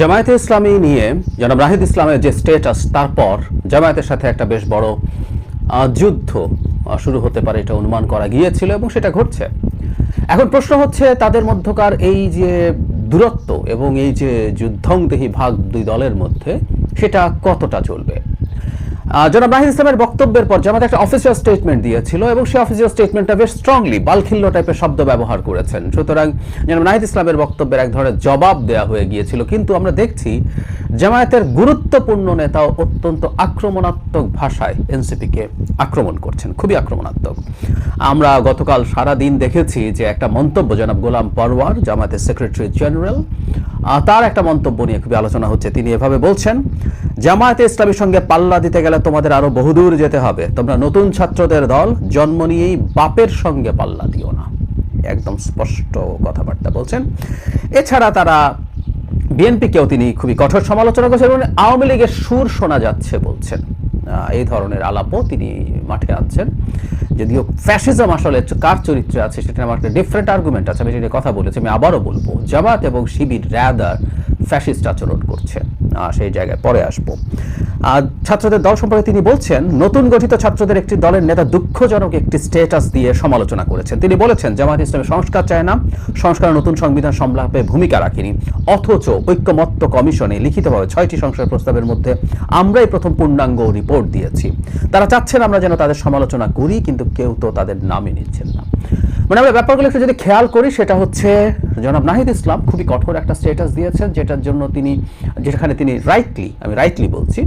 জামায়াতে ইসলামী নিয়ে জনাব রাহিদ ইসলামের যে স্টেটাস তারপর জামায়াতের সাথে একটা বেশ বড় যুদ্ধ শুরু হতে পারে এটা অনুমান করা গিয়েছিল এবং সেটা ঘটছে। এখন প্রশ্ন হচ্ছে, তাদের মধ্যকার এই যে দূরত্ব এবং এই যে যুদ্ধংদেহী ভাগ দুই দলের মধ্যে, সেটা কতটা চলবে? জনাব নাহিদ ইসলামের বক্তব্যের পর জামাত একটা অফিসিয়াল স্টেটমেন্ট দিয়েছিল এবং সেই অফিসিয়াল স্টেটমেন্টটা বেশ স্ট্রংলি বালখিল্য টাইপের শব্দ ব্যবহার করেছেন। সুতরাং জনাব নাহিদ ইসলামের বক্তব্যের এক ধরনের জবাব দেয়া হয়ে গিয়েছিল। কিন্তু আমরা দেখছি জামায়াতের গুরুত্বপূর্ণ নেতাও অত্যন্ত আক্রমণাত্মক ভাষায় এনসিপিকে আক্রমণ করছেন। খুবই আক্রমণাত্মক। আমরা গতকাল সারা দিন দেখেছি যে একটা মন্তব্য জনাব গোলাম পরওয়ার, জামায়াতের সেক্রেটারি জেনারেল তার একটা মন্তব্য নিয়ে খুবই আলোচনা হচ্ছে। তিনি এভাবে বলছেন জামায়াতে ইসলামীর সঙ্গে পাল্লা দিতে গেলে তোমাদের আরও বহুদূর যেতে হবে। তোমরা নতুন ছাত্রদের দল, জন্ম নিয়েই বাপের সঙ্গে পাল্লা দিও না। একদম স্পষ্ট কথাবার্তা বলছেন। এছাড়া তারা বিএনপিকেও তিনি খুবই কঠোর সমালোচনা করছেন এবং আওয়ামী লীগের সুর শোনা যাচ্ছে বলছেন। এই ধরনের আলাপও তিনি মাঠে আনছেন। যদিও ফ্যাসিজম আসলে কার চরিত্রে আছে সেটা আমার একটা ডিফারেন্ট আর্গুমেন্ট আছে। আমি সেটা কথা বলেছি, আমি আবারও বলব। জামাত এবং শিবির র্যাদার ফ্যাসিস্ট আচরণ করছে। সেই জায়গায় পরে আসব। আর ছাত্রদের দল সম্পর্কে তিনি বলছেন, নতুন গঠিত ছাত্রদের একটি দলের নেতা দুঃখজনক একটি স্ট্যাটাস দিয়ে সমালোচনা করেছেন। তিনি বলেছেন জামাত ইসলামের সংস্কার চায় না, সংস্কার নতুন সংবিধান সংলাপে ভূমিকা রাখেনি, অথচ ঐক্যমত্য কমিশনে লিখিতভাবে ছয়টি সংস্কার প্রস্তাবের মধ্যে আমরাই প্রথম পূর্ণাঙ্গ রিপোর্ট দিয়েছি। তারা চাচ্ছেন আমরা যেন তাদের সমালোচনা করি, কিন্তু কেউ তো তাদের নামই নিচ্ছেন না। মানে আমরা ব্যাপারগুলো একটু যদি খেয়াল করি, সেটা হচ্ছে জনাব নাহিদ ইসলাম খুবই কঠোর একটা স্টেটাস দিয়েছেন, যেটার জন্য তিনি, যেখানে তিনি রাইটলি আমি রাইটলি বলছি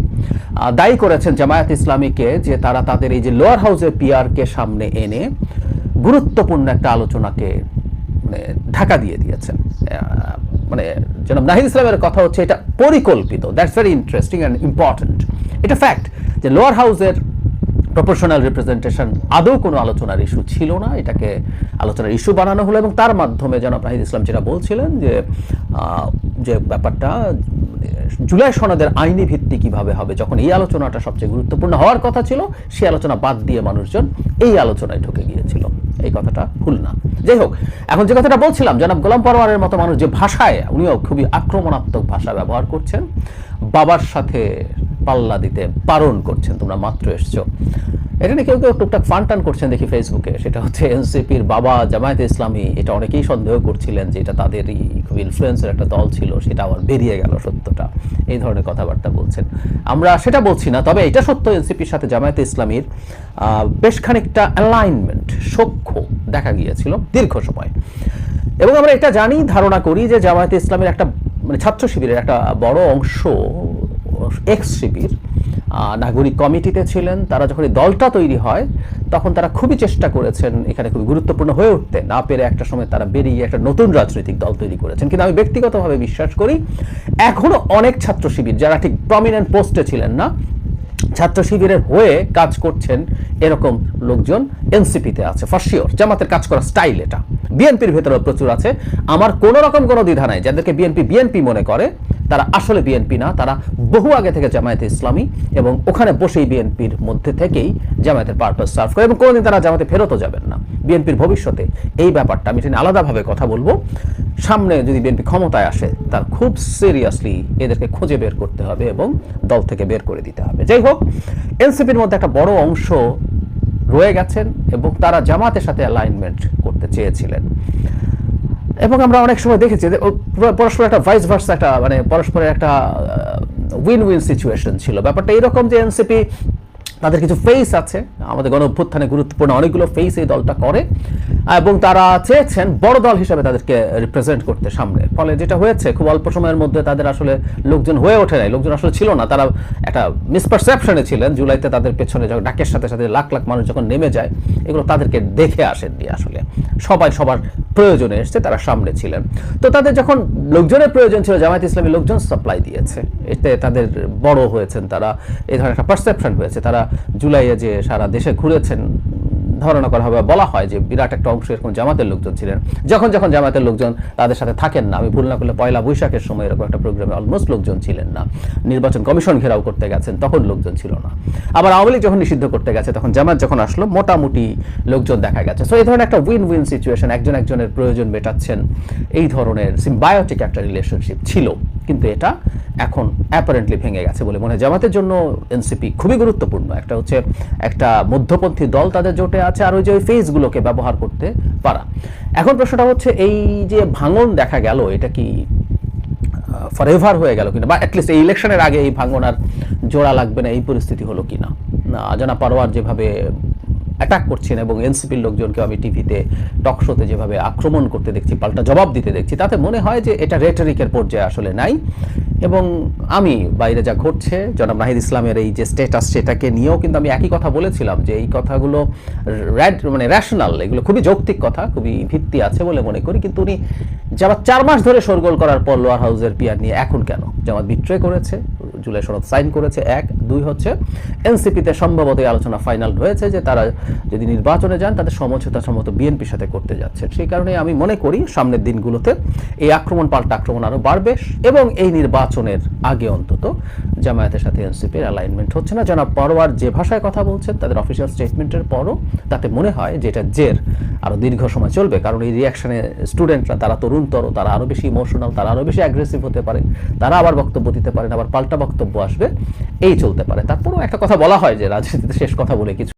দায়ী করেছেন জামায়াত ইসলামীকে যে তারা তাদের এই যে লোয়ার হাউসের পিআরকে সামনে এনে গুরুত্বপূর্ণ একটা আলোচনাকে মানে ঢাকা দিয়ে দিয়েছেন। মানে জনাব নাহিদ ইসলামের কথা হচ্ছে এটা পরিকল্পিত that's very interesting and important এটা ফ্যাক্ট যে লোয়ার হাউসের প্রপোর্শনাল রিপ্রেজেন্টেশন আদৌ কোনো আলোচনার ইস্যু ছিল না। এটাকে আলোচনার ইস্যু বানানো হলো এবং তার মাধ্যমে জনাব নাহিদ ইসলাম যেটা বলছিলেন যে যে ব্যাপারটা, জুলাই সনদের আইনি ভিত্তি কীভাবে হবে, যখন এই আলোচনাটা সবচেয়ে গুরুত্বপূর্ণ হওয়ার কথা ছিল সেই আলোচনা বাদ দিয়ে মানুষজন এই আলোচনায় ঢুকে গিয়েছিল। এই কথাটা ভুল না। যাই হোক, এখন যে কথাটা বলছিলাম, জনাব গোলাম পরোয়ারের মতো মানুষ যে ভাষায়, উনিও খুবই আক্রমণাত্মক ভাষা ব্যবহার করছেন, বাবার সাথে পাল্লা দিতে বারণ করছেন, তোমরা মাত্র এসছো। এটা নিয়ে কেউ কেউ টুকটাক ফান টান করছেন দেখি ফেসবুকে সেটা হচ্ছে এনসিপির বাবা জামায়াতে ইসলামী। এটা অনেকেই সন্দেহ করছিলেন যে এটা তাদেরই খুব ইনফ্লুয়েন্সের একটা দল ছিল, সেটা আবার বেরিয়ে গেল সত্যটা। এই ধরনের কথাবার্তা বলছেন। আমরা সেটা বলছি না, তবে এটা সত্য এনসিপির সাথে জামায়াতে ইসলামীর বেশ খানিকটা অ্যালাইনমেন্ট সখ্য দেখা গিয়েছিল দীর্ঘ সময়। এবং আমরা এটা জানি, ধারণা করি যে জামায়াতে ইসলামের একটা মানে ছাত্র শিবিরের একটা বড় অংশ এক্স শিবির নাগরিক কমিটিতে ছিলেন, তারা যখন দলটা তৈরি হয়, তখন তারা খুবই চেষ্টা করেছেন এখানে খুবই গুরুত্বপূর্ণ হয়ে উঠতে। না পেরে একটা সময় তারা বেরিয়ে একটা নতুন রাজনৈতিক দল তৈরি করেছেন। কিন্তু আমি ব্যক্তিগতভাবে বিশ্বাস করি এখনও অনেক ছাত্র শিবির যারা ঠিক প্রমিনেন্ট পোস্টে ছিলেন না ছাত্র শিবিরের হয়ে কাজ করছেন এরকম লোকজন এনসিপিতে আছে ফর শিওর জামাতের কাজ করার স্টাইল এটা। বিএনপির ভেতরেও প্রচুর আছে। আমার কোনো রকম কোনো দ্বিধা নাই। যাদেরকে বিএনপি বিএনপি মনে করে তারা আসলে বিএনপি না, তারা বহু আগে থেকে জামায়াতে ইসলামী এবং ওখানে বসেই বিএনপির মধ্যে থেকেই জামায়াতের পারপাস সার্ভ করে এবং কোনোদিন তারা জামাতে ফেরতও যাবেন না। বিএনপির ভবিষ্যতে এই ব্যাপারটা আমি এটা আলাদাভাবে কথা বলব। সামনে যদি বিএনপি ক্ষমতায় আসে, তার খুব সিরিয়াসলি এদেরকে খুঁজে বের করতে হবে এবং দল থেকে বের করে দিতে হবে। যাই হোক এনসিপির মধ্যে একটা বড় অংশ রয়ে গেছেন এবং তারা জামাতের সাথে অ্যালাইনমেন্ট করতে চেয়েছিলেন। এবং আমরা অনেক সময় দেখেছি যে পরস্পর একটা ভাইস ভার্স একটা মানে পরস্পরের একটা উইন উইন সিচুয়েশন ছিল। ব্যাপারটা এরকম যে এনসিপি তাদের কিছু ফেস আছে, আমাদের গণ অভ্যুত্থানে গুরুত্বপূর্ণ অনেকগুলো ফেস এই দলটা করে, এবং তারা চেয়েছেন বড় দল হিসেবে তাদেরকে রিপ্রেজেন্ট করতে সামনে। ফলে যেটা হয়েছে, খুব অল্প সময়ের মধ্যে তাদের আসলে লোকজন হয়ে ওঠে নাই, লোকজন আসলে ছিল না। তারা একটা মিসপারসেপশনে ছিলেন, জুলাইতে তাদের পেছনে যখন ডাকের সাথে সাথে লাখ লাখ মানুষ যখন নেমে যায়, এগুলো তাদেরকে দেখে আসেননি আসলে। সবাই সবার প্রয়োজনে এসছে, তারা সামনে ছিলেন। তো তাদের যখন লোকজনের প্রয়োজন ছিল, জামায়াত ইসলামী লোকজন সাপ্লাই দিয়েছে। এতে তাদের বড় হয়েছেন তারা এই ধরনের একটা পারসেপশন হয়েছে তারা জুলাইয়ে যে সারা দেশে ঘুরেছেন ধারণা করা হবে বলা হয় যে বিরাট একটা অংশ এরকম জামাতের লোকজন ছিলেন। যখন যখন জামাতের লোকজন তাদের সাথে থাকেন না, আমি ভুল না করলে পয়লা বৈশাখের সময় এরকম একটা প্রোগ্রামে অলমোস্ট লোকজন ছিলেন না। নির্বাচন কমিশন ঘেরাও করতে গেছেন, তখন লোকজন ছিল না। আবার আওয়ামী যখন নিষিদ্ধ করতে গেছে, তখন জামাত যখন আসলো, মোটামুটি লোকজন দেখা গেছে। সো এই ধরনের একটা উইন উইন সিচুয়েশন একজন একজনের প্রয়োজন মেটাচ্ছেন। এই ধরনের সিম্বায়োটিক একটা রিলেশনশিপ ছিল। কিন্তু এটা এখন অ্যাপারেন্টলি ভেঙে গেছে বলে মনে হয়। জামাতের জন্য এনসিপি খুবই গুরুত্বপূর্ণ। একটা হচ্ছে একটা মধ্যপন্থী দল তাদের জোটে আছে আর ওই যে ওই ফেজগুলোকে ব্যবহার করতে পারা। এখন প্রশ্নটা হচ্ছে, এই যে ভাঙন দেখা গেল, এটা কি ফরএভার হয়ে গেল কিনা? বা অ্যাটলিস্ট এই ইলেকশনের আগে এই ভাঙন আর জোড়া লাগবে না, এই পরিস্থিতি হলো কিনা? না, আজানা পারোয়ার যেভাবে অ্যাটাক করছেন এবং এনসিপির লোকজনকে আমি টিভিতে টক শোতে যেভাবে আক্রমণ করতে দেখছি, পাল্টা জবাব দিতে দেখছি, তাতে মনে হয় যে এটা রেটারিকের পর্যায়ে আসলে নাই। এবং আমি, বাইরে যা ঘটছে, জনাব নাহিদ ইসলামের এই যে স্টেটাস সেটাকে নিয়েও কিন্তু আমি একই কথা বলেছিলাম যে এই কথাগুলো র্যাড মানে র্যাশনাল এগুলো খুবই যৌক্তিক কথা, খুবই ভিত্তি আছে বলে মনে করি, কিন্তু উনি জামাত চার মাস ধরে শোরগোল করার পর লোয়ার হাউসের পিয়ার নিয়ে এখন কেন? জামাত বিট্রয় করেছে জুলাই সনদ সাইন করেছে এক, দুই হচ্ছে এনসিপিতে সম্ভবত আলোচনা ফাইনাল হয়েছে যে তারা যদি নির্বাচনে যান তাদের সমঝোতা সম্ভবত বিএনপির সাথে করতে যাচ্ছে। সেই কারণে আমি মনে করি সামনের দিনগুলোতে এই আক্রমণ পাল্টা আক্রমণ আরও বাড়বে এবং এই নির্বাচনের আগে অন্তত জামায়াতের সাথে এনসিপির অ্যালাইনমেন্ট হচ্ছে না। জনাব পরোয়ার যে ভাষায় কথা বলছেন, তাদের অফিসিয়াল স্টেটমেন্টের পরও তাতে মনে হয় যে এটা জের। আরও দীর্ঘ সময় চলবে, কারণ এই রিয়াকশনে স্টুডেন্টরা তারা তরুণতর, তারা আরও বেশি ইমোশনাল তারা আরও বেশি অ্যাগ্রেসিভ হতে পারে, তারা আবার বক্তব্য দিতে পারেন, আবার পাল্টা বক্তব্য আসবে, এই চলতে পারে। তারপরেও একটা কথা বলা হয় যে, রাজনীতিতে শেষ কথা বলে কিছু